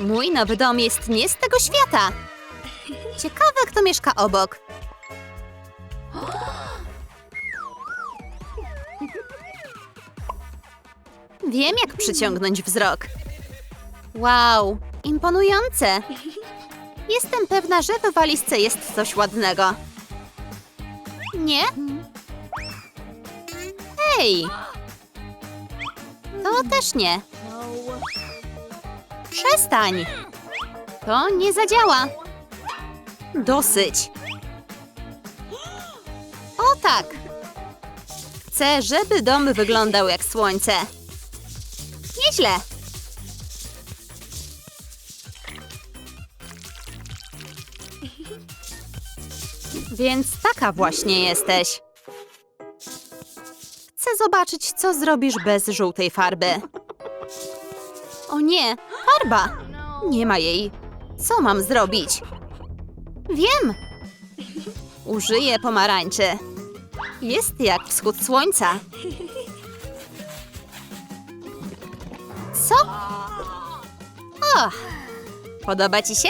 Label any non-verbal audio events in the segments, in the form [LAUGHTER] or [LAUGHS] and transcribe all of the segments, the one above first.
Mój nowy dom jest nie z tego świata. Ciekawe, kto mieszka obok. Wiem, jak przyciągnąć wzrok. Wow, imponujące. Jestem pewna, że w walizce jest coś ładnego. Nie? Hej! To też nie. Przestań! To nie zadziała. Dosyć. O tak. Chcę, żeby dom wyglądał jak słońce. Nieźle. Więc taka właśnie jesteś. Chcę zobaczyć, co zrobisz bez żółtej farby. O nie, farba! Nie ma jej. Co mam zrobić? Wiem! Użyję pomarańczy. Jest jak wschód słońca. Co? Och! Podoba ci się?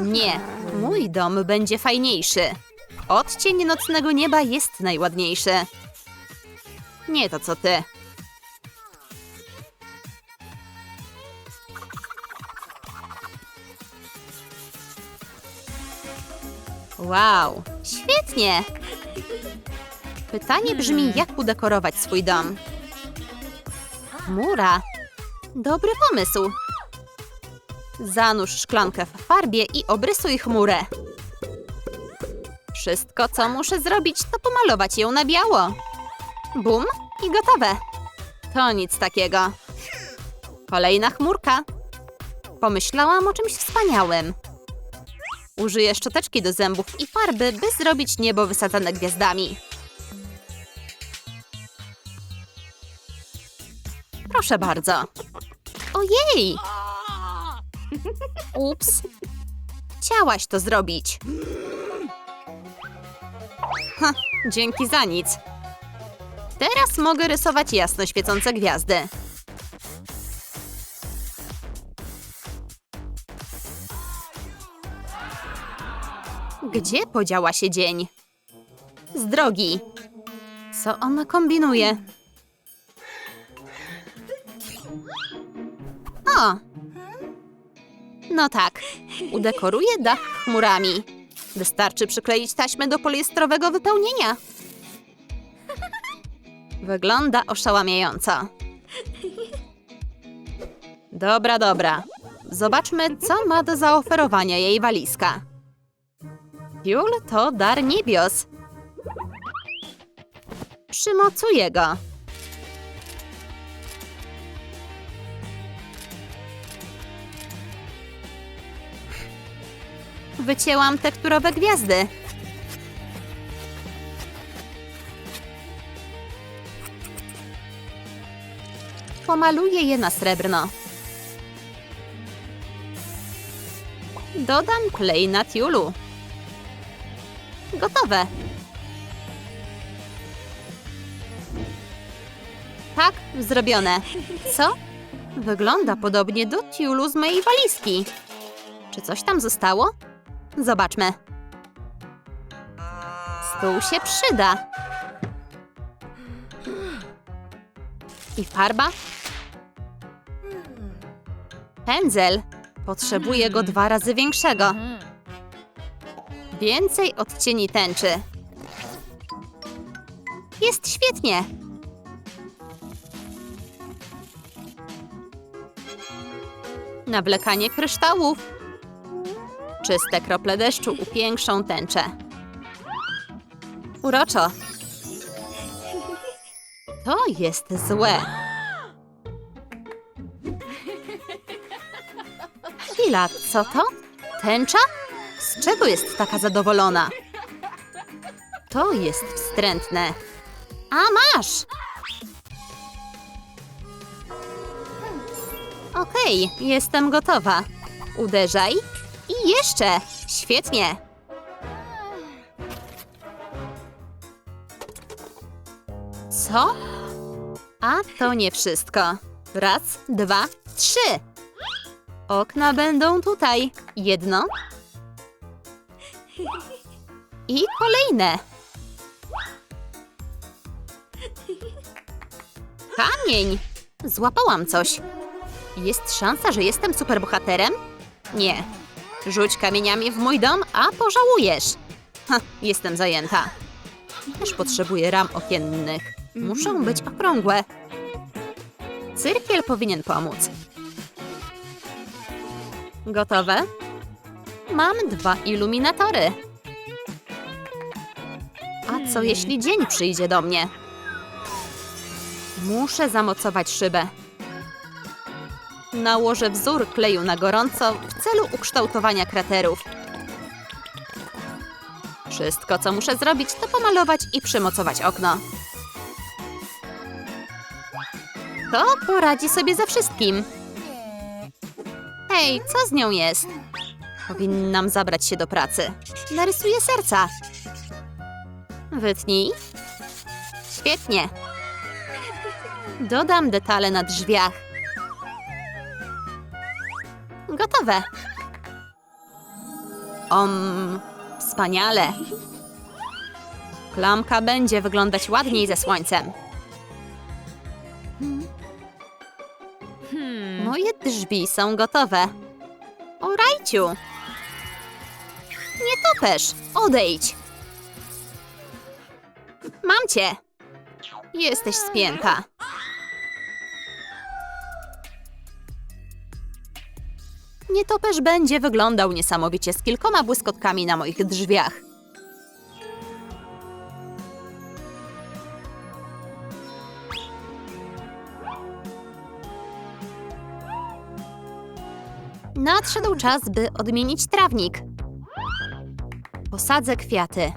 Nie, mój dom będzie fajniejszy. Odcień nocnego nieba jest najładniejszy. Nie to co ty. Wow, świetnie! Pytanie brzmi, jak udekorować swój dom. Mura. Dobry pomysł. Zanurz szklankę w farbie i obrysuj chmurę. Wszystko, co muszę zrobić, to pomalować ją na biało. Bum i gotowe. To nic takiego. Kolejna chmurka. Pomyślałam o czymś wspaniałym. Użyję szczoteczki do zębów i farby, by zrobić niebo wysadzone gwiazdami. Proszę bardzo. Ojej! Ups. Chciałaś to zrobić. Ha, dzięki za nic. Teraz mogę rysować jasno świecące gwiazdy. Gdzie podziała się dzień? Z drogi. Co ona kombinuje? O! No tak, udekoruję dach chmurami. Wystarczy przykleić taśmę do poliestrowego wypełnienia. Wygląda oszałamiająco. Dobra, dobra. Zobaczmy, co ma do zaoferowania jej walizka. Jul to dar niebios. Przymocuję go. Wycięłam tekturowe gwiazdy. Pomaluję je na srebrno. Dodam klej na tiulu. Gotowe. Tak, zrobione. Co? Wygląda podobnie do tiulu z mojej walizki. Czy coś tam zostało? Zobaczmy. Stół się przyda. I farba? Pędzel. Potrzebuję go dwa razy większego. Więcej odcieni tęczy. Jest świetnie. Nawlekanie kryształów. Czyste krople deszczu upiększą tęczę. Uroczo. To jest złe. Chwila, co to? Tęcza? Czego jest taka zadowolona? To jest wstrętne. A masz! Okej, jestem gotowa. Uderzaj. I jeszcze! Świetnie! Co? A to nie wszystko. Raz, dwa, trzy. Okna będą tutaj. Jedno. I kolejne. Kamień! Złapałam coś. Jest szansa, że jestem superbohaterem? Nie. Rzuć kamieniami w mój dom, a pożałujesz. Ha, jestem zajęta. Też potrzebuję ram okiennych. Muszą być okrągłe. Cyrkiel powinien pomóc. Gotowe? Mam dwa iluminatory. A co jeśli dzień przyjdzie do mnie? Muszę zamocować szybę. Nałożę wzór kleju na gorąco w celu ukształtowania kraterów. Wszystko, co muszę zrobić, to pomalować i przymocować okno. To poradzi sobie ze wszystkim. Hej, co z nią jest? Powinnam zabrać się do pracy. Narysuję serca. Wytnij. Świetnie. Dodam detale na drzwiach. Gotowe. Om, wspaniale. Klamka będzie wyglądać ładniej ze słońcem. Moje drzwi są gotowe. O, Rajciu! Topesz! Odejdź! Mam cię! Jesteś spięta. Nietoperz będzie wyglądał niesamowicie z kilkoma błyskotkami na moich drzwiach. Nadszedł czas, by odmienić trawnik. Posadzę kwiaty.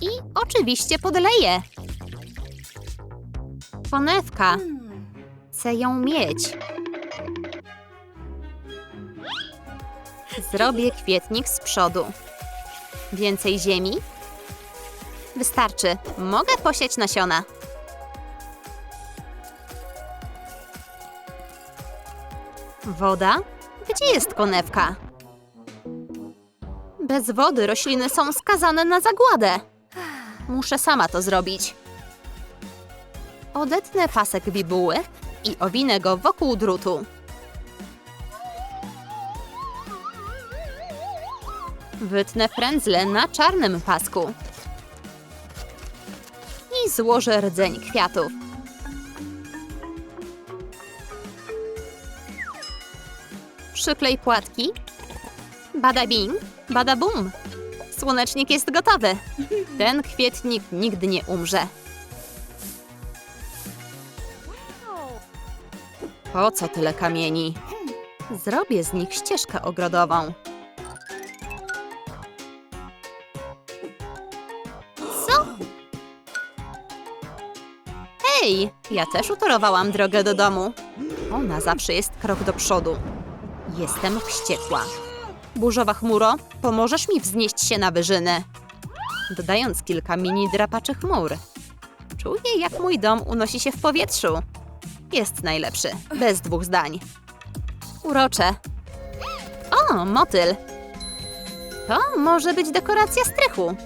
I oczywiście podleję. Konewka. Chcę ją mieć. Zrobię kwietnik z przodu. Więcej ziemi? Wystarczy. Mogę posiać nasiona. Woda? Gdzie jest konewka? Bez wody rośliny są skazane na zagładę. Muszę sama to zrobić. Odetnę pasek bibuły i owinę go wokół drutu. Wytnę frędzle na czarnym pasku. I złożę rdzeń kwiatów. Przyklej płatki. Bada bing, bada bum. Słonecznik jest gotowy. Ten kwietnik nigdy nie umrze. Po co tyle kamieni? Zrobię z nich ścieżkę ogrodową. Co? Hej, ja też utorowałam drogę do domu. Ona zawsze jest krok do przodu. Jestem wściekła. Burzowa chmuro, pomożesz mi wznieść się na wyżyny. Dodając kilka mini drapaczy chmur. Czuję, jak mój dom unosi się w powietrzu. Jest najlepszy, bez dwóch zdań. Urocze. O, motyl. To może być dekoracja strychu.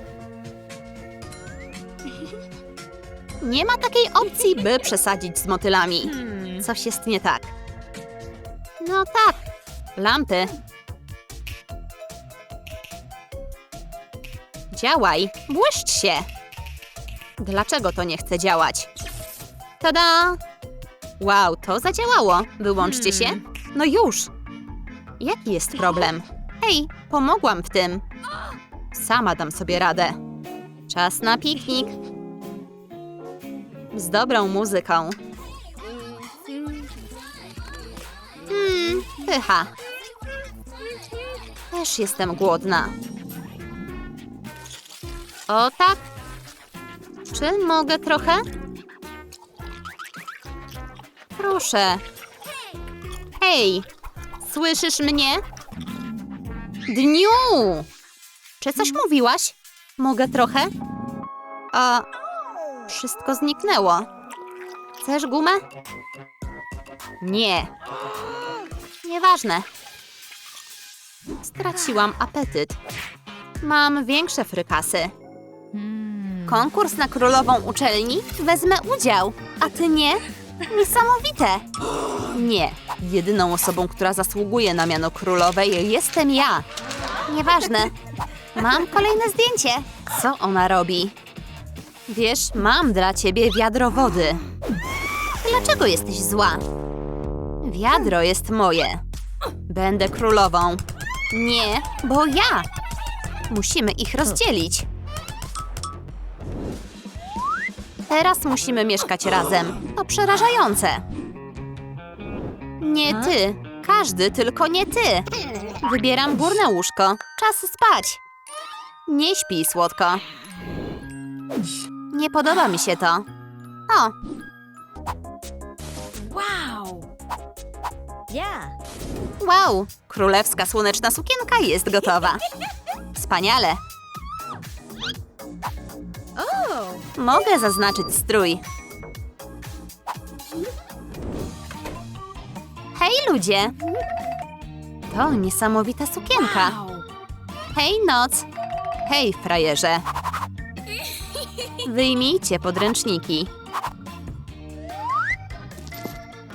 Nie ma takiej opcji, by przesadzić z motylami. Coś jest nie tak. No tak, lampy. Działaj, błyszcz się. Dlaczego to nie chce działać? Tada! Wow, to zadziałało. Wyłączcie się. No już. Jaki jest problem? Hej, pomogłam w tym. Sama dam sobie radę. Czas na piknik. Z dobrą muzyką. Pycha. Też jestem głodna. O tak. Czy mogę trochę? Proszę. Hej, słyszysz mnie? Dniu! Czy coś mówiłaś? Mogę trochę? A Wszystko zniknęło. Chcesz gumę? Nie. Nieważne. Straciłam apetyt. Mam większe frykasy. Konkurs na królową uczelni? Wezmę udział. A ty nie? Niesamowite. Nie. Jedyną osobą, która zasługuje na miano królowej jestem ja. Nieważne. Mam kolejne zdjęcie. Co ona robi? Wiesz, mam dla ciebie wiadro wody. Dlaczego jesteś zła? Wiadro jest moje. Będę królową. Nie, bo ja. Musimy ich rozdzielić. Teraz musimy mieszkać razem. To przerażające. Nie ty. Każdy, tylko nie ty. Wybieram górne łóżko. Czas spać. Nie śpij, słodko. Nie podoba mi się to. O, Wow. Wow! Królewska słoneczna sukienka jest gotowa. Wspaniale. Mogę zaznaczyć strój. Hej, ludzie! To niesamowita sukienka. Hej, noc! Hej, frajerze! Wyjmijcie podręczniki.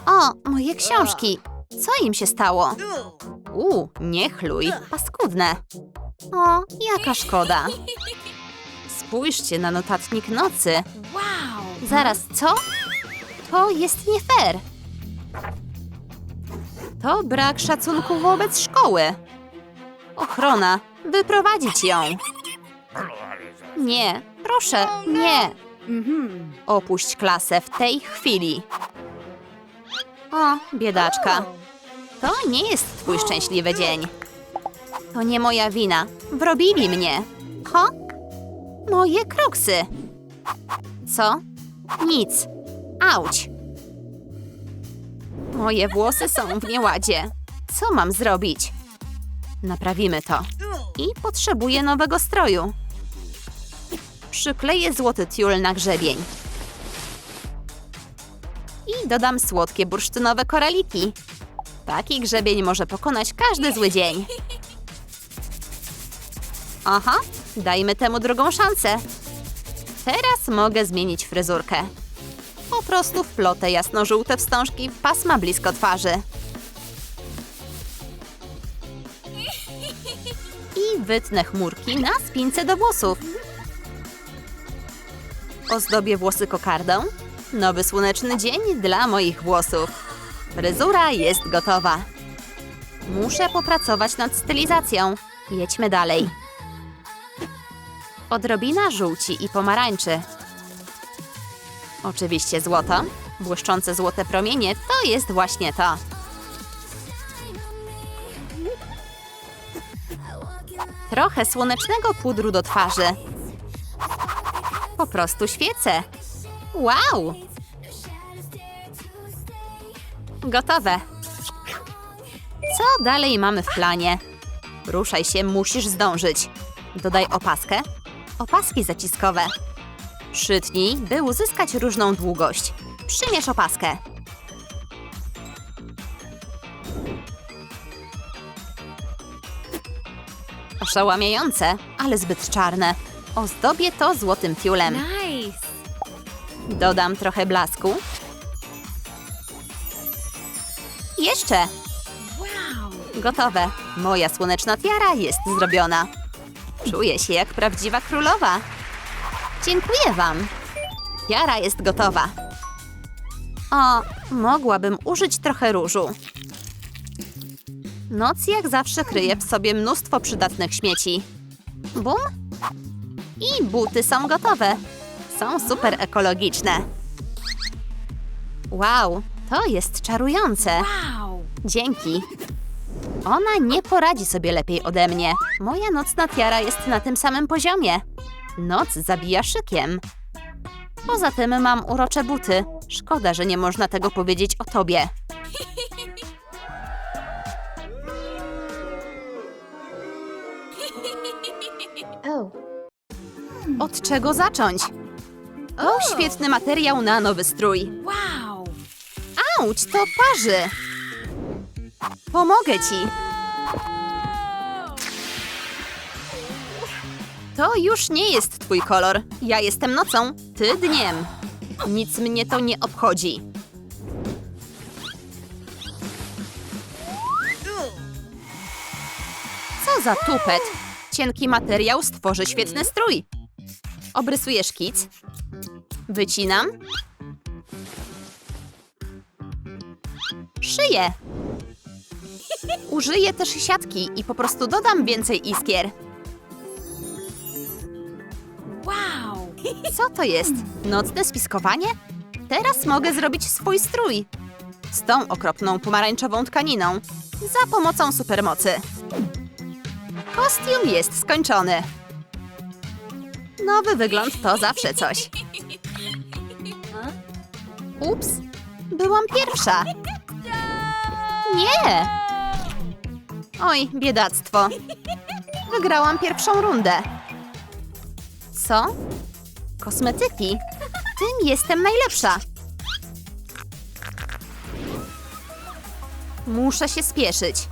O, moje książki! Co im się stało? U, nie chluj, paskudne. O, jaka szkoda. Spójrzcie na notatnik nocy. Wow. Zaraz, co? To jest nie fair. To brak szacunku wobec szkoły. Ochrona, wyprowadzić ją. Nie, proszę, nie. Opuść klasę w tej chwili. O, biedaczka. To nie jest twój szczęśliwy dzień. To nie moja wina. Wrobili mnie. Ho? Moje kroksy. Co? Nic. Auć. Moje włosy są w nieładzie. Co mam zrobić? Naprawimy to. I potrzebuję nowego stroju. Przykleję złoty tiul na grzebień. I dodam słodkie bursztynowe koraliki. Taki grzebień może pokonać każdy zły dzień. Aha, dajmy temu drugą szansę. Teraz mogę zmienić fryzurkę. Po prostu wplotę jasno-żółte wstążki pasma blisko twarzy. I wytnę chmurki na spince do włosów. Ozdobię włosy kokardą. Nowy słoneczny dzień dla moich włosów. Fryzura jest gotowa. Muszę popracować nad stylizacją. Jedźmy dalej. Odrobina żółci i pomarańczy. Oczywiście złoto. Błyszczące złote promienie to jest właśnie to. Trochę słonecznego pudru do twarzy. Po prostu świecę. Wow! Gotowe. Co dalej mamy w planie? Ruszaj się, musisz zdążyć. Dodaj opaskę. Opaski zaciskowe. Przytnij, by uzyskać różną długość. Przymierz opaskę. Oszałamiające, ale zbyt czarne. Ozdobię to złotym tiulem. Nice. Dodam trochę blasku. Jeszcze. Gotowe. Moja słoneczna tiara jest zrobiona. Czuję się jak prawdziwa królowa. Dziękuję wam. Tiara jest gotowa. O, mogłabym użyć trochę różu. Noc jak zawsze kryje w sobie mnóstwo przydatnych śmieci. Bum. I buty są gotowe. Są super ekologiczne. Wow, to jest czarujące. Dzięki. Ona nie poradzi sobie lepiej ode mnie. Moja nocna tiara jest na tym samym poziomie. Noc zabija szykiem. Poza tym mam urocze buty. Szkoda, że nie można tego powiedzieć o tobie. [LAUGHS] Od czego zacząć? To świetny materiał na nowy strój. Wow. Auć, to parzy. Pomogę ci. To już nie jest twój kolor. Ja jestem nocą, ty dniem. Nic mnie to nie obchodzi. Co za tupet. Cienki materiał stworzy świetny strój. Obrysuję szkic. Wycinam. Szyję. Użyję też siatki i po prostu dodam więcej iskier. Wow. Co to jest? Nocne spiskowanie? Teraz mogę zrobić swój strój. Z tą okropną pomarańczową tkaniną. Za pomocą supermocy. Kostium jest skończony. Nowy wygląd to zawsze coś. [LAUGHS] Ups, byłam pierwsza. Nie! Oj, biedactwo. Wygrałam pierwszą rundę. Co? Kosmetyki? Tym jestem najlepsza. Muszę się spieszyć.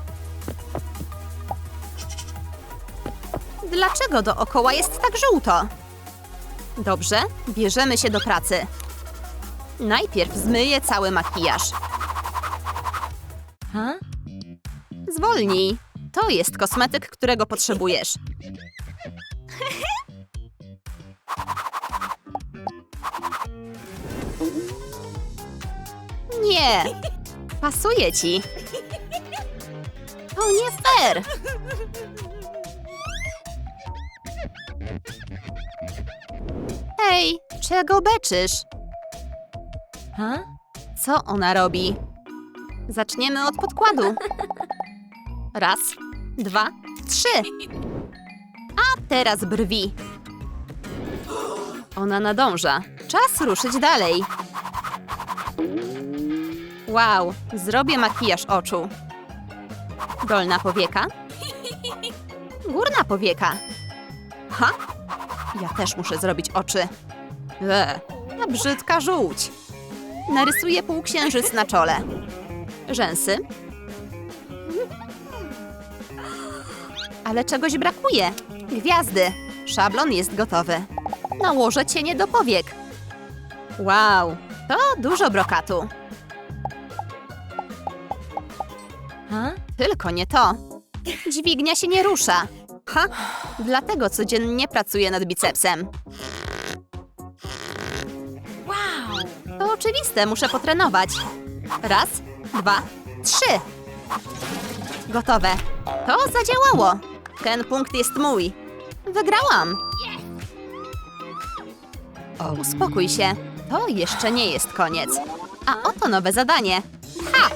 Dlaczego dookoła jest tak żółto? Dobrze, bierzemy się do pracy. Najpierw zmyję cały makijaż. Huh? Zwolnij. To jest kosmetyk, którego potrzebujesz. Nie. Pasuje ci. To nie fair. Hej, czego beczysz? Huh? Co ona robi? Zaczniemy od podkładu. Raz, dwa, trzy. A teraz brwi. Ona nadąża. Czas ruszyć dalej. Wow, zrobię makijaż oczu. Dolna powieka. Górna powieka. Ha! Ja też muszę zrobić oczy. E, ta brzydka żółć. Narysuję półksiężyc na czole. Rzęsy. Ale czegoś brakuje. Gwiazdy. Szablon jest gotowy. Nałożę cienie do powiek. Wow, to dużo brokatu. Huh? Tylko nie to. Dźwignia się nie rusza. Ha, dlatego codziennie pracuję nad bicepsem. Wow. To oczywiste, muszę potrenować. Raz, dwa, trzy. Gotowe. To zadziałało. Ten punkt jest mój. Wygrałam. Uspokój się. To jeszcze nie jest koniec. A oto nowe zadanie. Ha!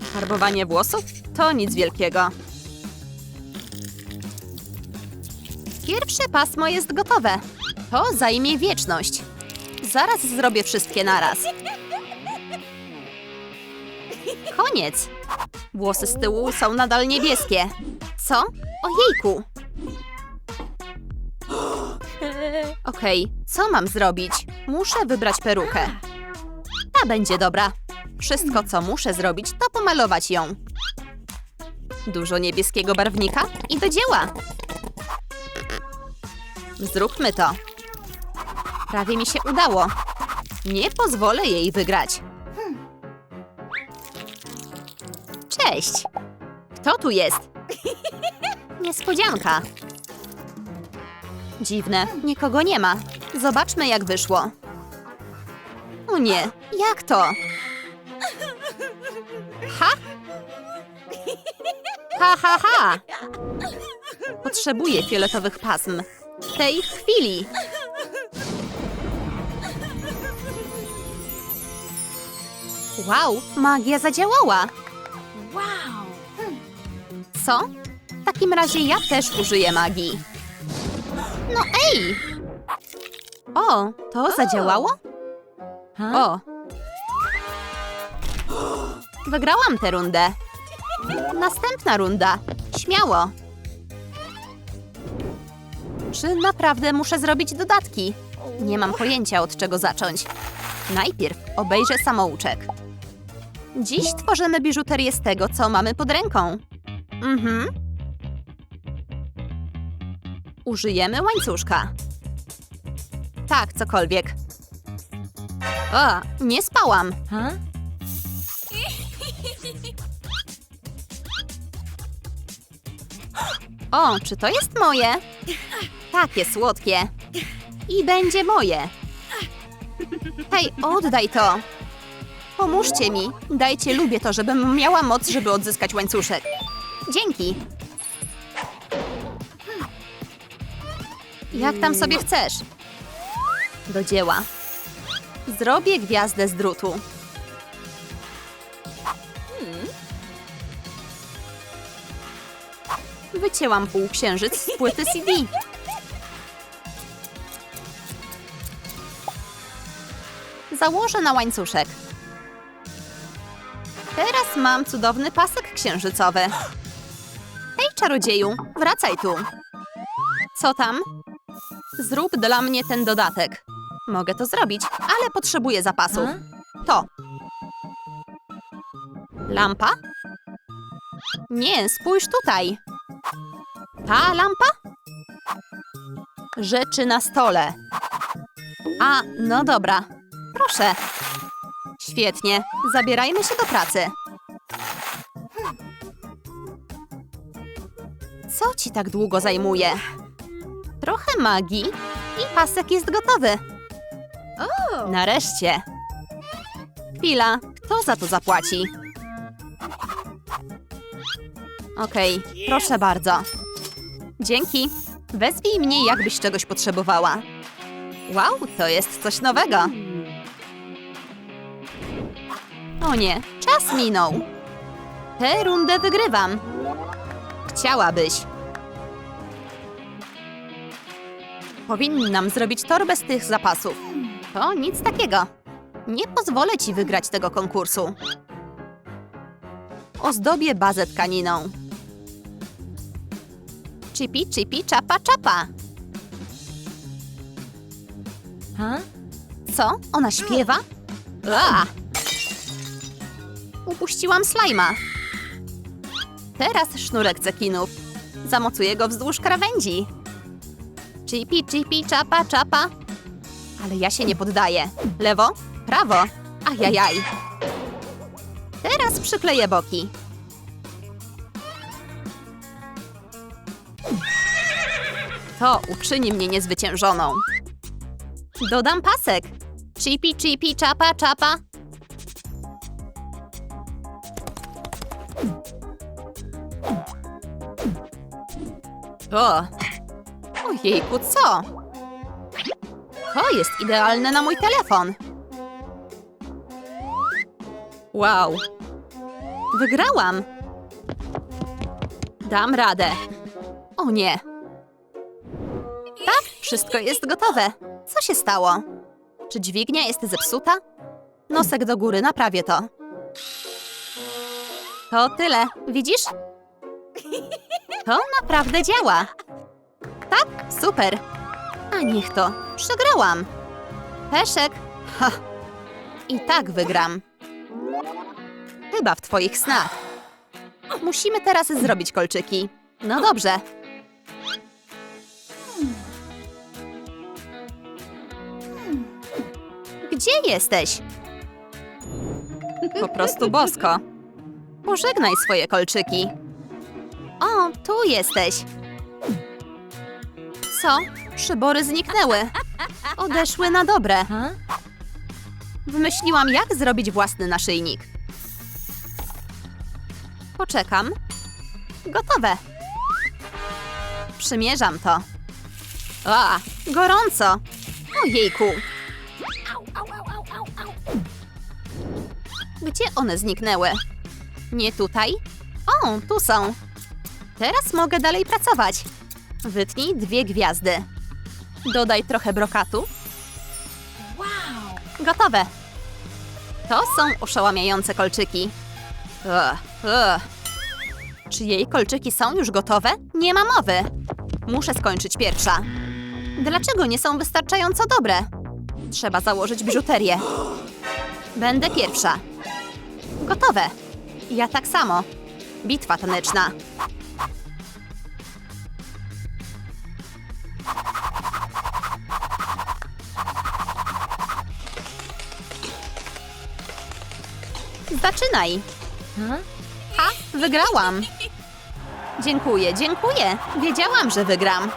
Farbowanie włosów? To nic wielkiego. Pierwsze pasmo jest gotowe. To zajmie wieczność. Zaraz zrobię wszystkie naraz. Koniec. Włosy z tyłu są nadal niebieskie. Co? Ojejku. Okej, co mam zrobić? Muszę wybrać perukę. Ta będzie dobra. Wszystko, co muszę zrobić, to pomalować ją. Dużo niebieskiego barwnika i do dzieła. Zróbmy to. Prawie mi się udało. Nie pozwolę jej wygrać. Cześć! Kto tu jest? [LAUGHS] Niespodzianka. Dziwne, nikogo nie ma. Zobaczmy, jak wyszło. O nie, jak to? Ha? Ha, ha, ha! Potrzebuję fioletowych pasm. Tej chwili. Wow, magia zadziałała. Co? W takim razie ja też użyję magii. No ej! O, to zadziałało? O! Wygrałam tę rundę. Następna runda. Śmiało. Czy naprawdę muszę zrobić dodatki? Nie mam pojęcia od czego zacząć. Najpierw obejrzę samouczek. Dziś tworzymy biżuterię z tego, co mamy pod ręką. Mhm. Użyjemy łańcuszka. Tak, cokolwiek. O, nie spałam. Huh? O, czy to jest moje? Takie słodkie. I będzie moje. Hej, oddaj to. Pomóżcie mi. Dajcie, lubię to, żebym miała moc, żeby odzyskać łańcuszek. Dzięki. Jak tam sobie chcesz? Do dzieła. Zrobię gwiazdę z drutu. Wycięłam półksiężyc z płyty CD. Założę na łańcuszek. Teraz mam cudowny pasek księżycowy. Czarodzieju, wracaj tu. Co tam? Zrób dla mnie ten dodatek. Mogę to zrobić, ale potrzebuję zapasów. Huh? To. Lampa? Nie, spójrz tutaj. Ta lampa? Rzeczy na stole. A, no dobra. Proszę. Świetnie. Zabierajmy się do pracy. Co ci tak długo zajmuje? Trochę magii i pasek jest gotowy. Nareszcie. Chwila, kto za to zapłaci? Okej, proszę bardzo. Dzięki. Wezwij mnie, jakbyś czegoś potrzebowała. Wow, to jest coś nowego. O nie, czas minął. Tę rundę wygrywam. Chciałabyś. Powinnam zrobić torbę z tych zapasów. To nic takiego. Nie pozwolę ci wygrać tego konkursu. Ozdobię bazę tkaniną. Chipi, chipi, czapa, czapa. Co? Ona śpiewa? A! Upuściłam slajma. Teraz sznurek cekinów. Zamocuję go wzdłuż krawędzi. Chipi, chipi, czapa, czapa. Ale ja się nie poddaję. Lewo, prawo. Ajajaj. Teraz przykleję boki. To uczyni mnie niezwyciężoną. Dodam pasek. Chipi, chipi, czapa, czapa. O! Ojejku, co? To jest idealne na mój telefon. Wow. Wygrałam. Dam radę. O nie. Tak, wszystko jest gotowe. Co się stało? Czy dźwignia jest zepsuta? Nosek do góry, naprawię to. To tyle, widzisz? To naprawdę działa. Tak, super. A niech to, przegrałam. Peszek, ha. I tak wygram. Chyba w twoich snach. Musimy teraz zrobić kolczyki. No dobrze. Gdzie jesteś? Po prostu bosko. Pożegnaj swoje kolczyki. O, tu jesteś. Co? Przybory zniknęły. Odeszły na dobre. Wymyśliłam, jak zrobić własny naszyjnik. Poczekam. Gotowe. Przymierzam to. A, gorąco. Ojejku. Gdzie one zniknęły? Nie tutaj? O, tu są. Teraz mogę dalej pracować. Wytnij dwie gwiazdy. Dodaj trochę brokatu. Wow! Gotowe. To są oszałamiające kolczyki. Ugh, ugh. Czy jej kolczyki są już gotowe? Nie ma mowy. Muszę skończyć pierwsza. Dlaczego nie są wystarczająco dobre? Trzeba założyć biżuterię. Będę pierwsza. Gotowe. Ja tak samo. Bitwa taneczna. Zaczynaj. Huh? Ha, wygrałam. Dziękuję, dziękuję. Wiedziałam, że wygram.